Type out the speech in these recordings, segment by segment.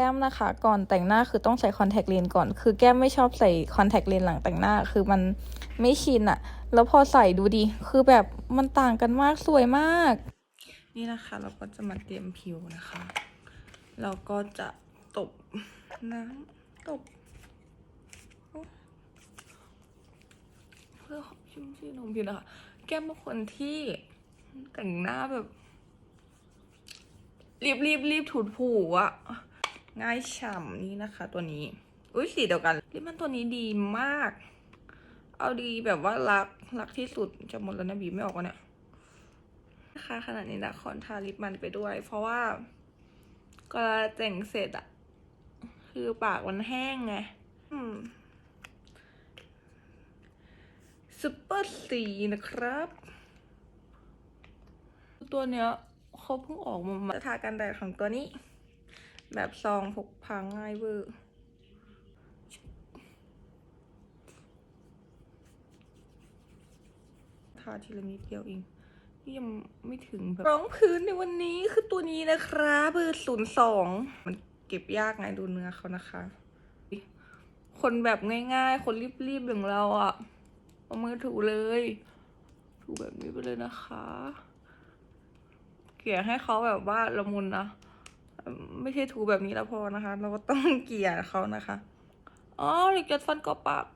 แก้มนะคะก่อนแต่งหน้าคือต้องใส่คอนแทคเลนส์ก่อน คือแก้มไม่ชอบใส่คอนแทคเลนส์หลังแต่งหน้า คือมันไม่ชินอะแล้วพอใส่ดูดิ คือแบบมันต่างกันมากสวยมาก นี่นะคะเราก็จะมาเตรียมผิวนะคะเราก็จะตบน้ำตบเพื่อชุ่มชื่นของผิวนะคะ แก้มเป็นคนที่แต่งหน้าแบบ รีบรีบรีบถูถูอะ ง่ายฉ่ำนี่นะคะ ตัวนี้ อุ้ยสีเดียวกันลิปมันตัวนี้ดีมาก เอาดีแบบว่ารักรักที่สุดจะหมดแล้วนะบีบไม่ออกวะเนี่ยนะคะขนาดนี้นะคอนทาลิปมันไปด้วย เพราะว่าก็แต่งเสร็จอะคือปากมันแห้งไงซุปเปอร์สีนะครับ ตัวเนี้ยเขาเพิ่งออกมาจะทากันแดดของตัวนี้ แบบซองพกพาง่ายเวอร์ทาทีละนิดเดียวเองนี่ยังไม่ถึงแบบรองพื้นในวันนี้คือตัวนี้นะครับเบอร์ศูนย์สองมันเก็บยากไงดูเนื้อเขานะคะ คนแบบง่ายๆ คนรีบๆอย่างเราอะ่ะ เอามือถูเลย ถูแบบนี้ไปเลยนะคะ เกลี่ยให้เขาแบบว่าละมุนนะ ไม่ใช่ถูแบบนี้แล้วพอนะคะ เราก็ต้องเกลี่ยเขานะคะอ๋อหรือกัดฟันกอปาก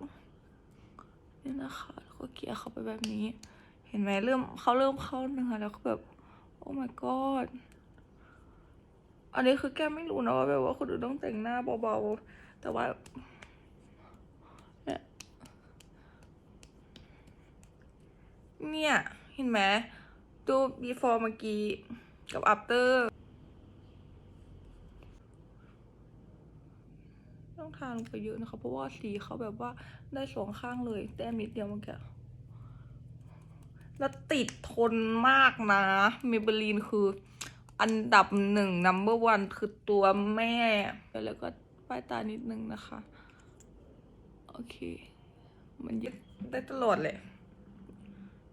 นี่นะคะแล้วก็เกลี่ยเขาไปแบบนี้ เห็นไหมเริ่มเขาเริ่มเข้าเนื้อแล้วก็แบบโอ้ my god อันนี้คือแกไม่รู้นะว่าแบบว่าคนอื่นต้องแต่งหน้าเบาๆแต่ว่าเนี่ยเนี่ยเห็นไหมดู before เมื่อกี้ กับ after ต้องทาลงไปเยอะนะคะ เพราะว่าสีเขาแบบว่าได้สองข้างเลย แต้มนิดเดียวเมื่อกี้แล้วติดทนมากนะเมเบลีนคืออันดับหนึ่ง number one คือตัวแม่ไปแล้วก็ป้ายตานิดนึงนะคะ โอเค มันยอะได้ตลอดเลย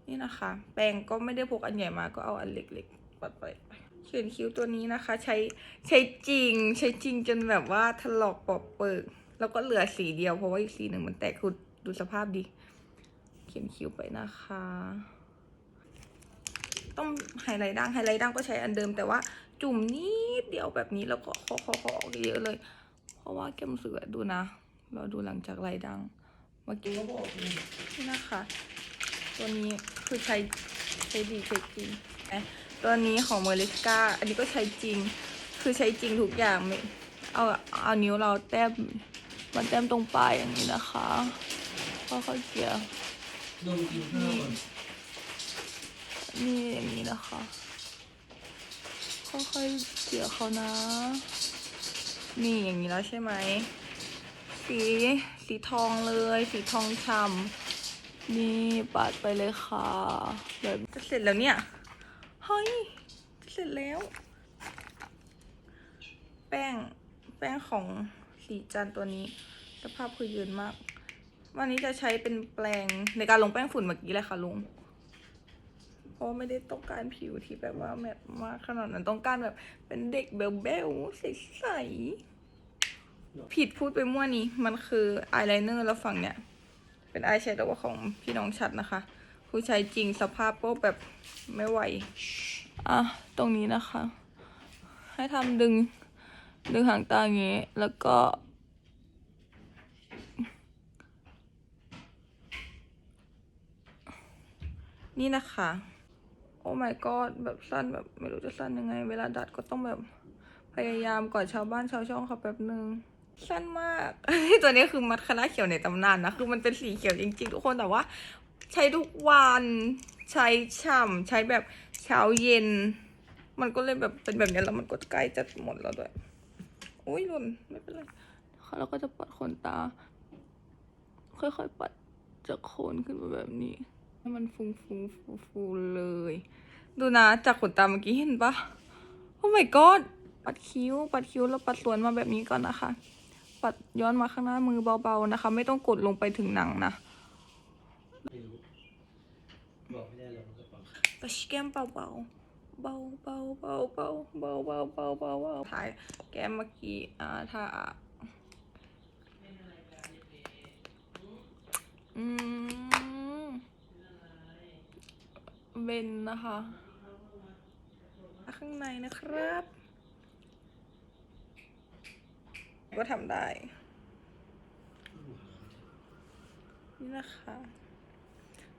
นี่นะคะ แปรงก็ไม่ได้พกอันใหญ่มาก็เอาอันเล็กๆปัดไป เขียนคิ้วตัวนี้นะคะ ใช้ใช้จริง ใช้จริงจนแบบว่าถลอกปอกเปิก แล้วก็เหลือสีเดียวเพราะว่าอีกสีหนึ่งมันแตกคือดูสภาพดิเขียนคิ้วไปนะคะ ต้องไฮไลท์ด่างไฮไลท์ด่างก็ใช้อันเดิมแต่ว่าจุ่มนิดเดียวแบบนี้แล้วก็เคาะเคาะเคาะออกเยอะเลย เพราะว่าแก้มสึกอดูนะ เราดูหลังจากไลท์ด่างเมื่อกี้วบอกนี่นะคะ ตัวนี้คือใช้ใช้ดีใช้จริง ตัวนี้ของเมริกาอันนี้ก็ใช้จริง คือใช้จริงทุกอย่างไม่เอาเอานิ้วเราแต้มมันแต้มตรงปลายอย่างนี้นะคะก็ค่อยๆเกลี่ยดมกินข้าวก่อนนี่อย่างนี้นะคะค่อยๆเกลี่ยเขานะ นี่อย่างนี้แล้วใช่ไหมสีสีทองเลย สีทองช่ำนี่ปาดไปเลยค่ะแบบจะเสร็จแล้วเนี่ยเฮ้ย เสร็จแล้ว แป้ง แป้งของสีจันตัวนี้ สภาพคือยืนมาก วันนี้จะใช้เป็นแปรงในการลงแป้งฝุ่นเมื่อกี้เลยค่ะลุงเพราะไม่ได้ต้องการผิวที่แบบว่าแมทมากขนาดนั้นต้องการแบบเป็นเด็กเบลเบลใสๆผิดพูดไปมั่วนี้ มันคืออายไลเนอร์แล้วฝั่งเนี้ยเป็นอายแชโดว์ของพี่น้องชัดนะคะ ผู้ใช้จริงสภาพก็แบบไม่ไหว อะ ตรงนี้นะคะ ให้ทำดึง ดึงหางตาอย่างงี้ แล้วก็ นี่นะคะ โอ้ my god แบบสั้นแบบไม่รู้จะสั้นยังไง เวลาดัดก็ต้องแบบพยายามก่อนชาวบ้านชาวช่องเขาแป๊บนึงสั้นมาก ตัวนี้คือมัดคณะเขียวในตำนานนะ คือมันเป็นสีเขียวจริงๆ ทุกคน แต่ว่า ใช้ทุกวันใช้ฉ่ำใช้แบบเช้าเย็น มันก็เลยแบบเป็นแบบนี้แล้วมันก็ใกล้จะหมดแล้วด้วยอุ้ยหล่นไม่เป็นไรนะคะเราก็จะปัดขนตา ค่อยๆปัดจากโคนขึ้นมาแบบนี้ให้มันฟูฟูฟูฟูๆเลย ดูนะจากขนตาเมื่อกี้เห็นปะโอ้ my god ปัดคิ้ว ปัดคิ้วแล้วปัดสวนมาแบบนี้ก่อนนะคะ ปัดย้อนมาข้างหน้ามือเบาๆนะคะ ไม่ต้องกดลงไปถึงหนังนะ ไม่รู้บอกไม่ได้เลยมันก็ปังปัดแกมเบาเบาเบาเบาเบาเบาเบาเบาเบาเบาถ่ายแก้มเมื่อกี้อ่าถ้าอืมเบนนะคะข้างในนะครับ ก็ทำได้ นี่นะคะ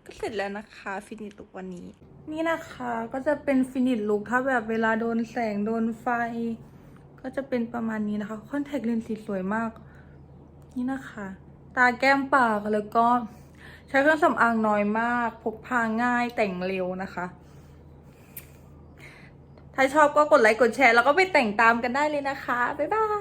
ก็เสร็จแล้วนะคะฟินิชลุกวันนี้ นี่นะคะก็จะเป็นฟินิชลุกถ้าแบบเวลาโดนแสงโดนไฟ ก็จะเป็นประมาณนี้นะคะคอนแทคเลนส์สีสวยมาก นี่นะคะ ตาแก้มปากแล้วก็ใช้เครื่องสำอางน้อยมาก พกพาง่ายแต่งเร็วนะคะ ถ้าชอบก็กดไลค์กดแชร์ แล้วก็ไปแต่งตามกันได้เลยนะคะ บ๊ายบาย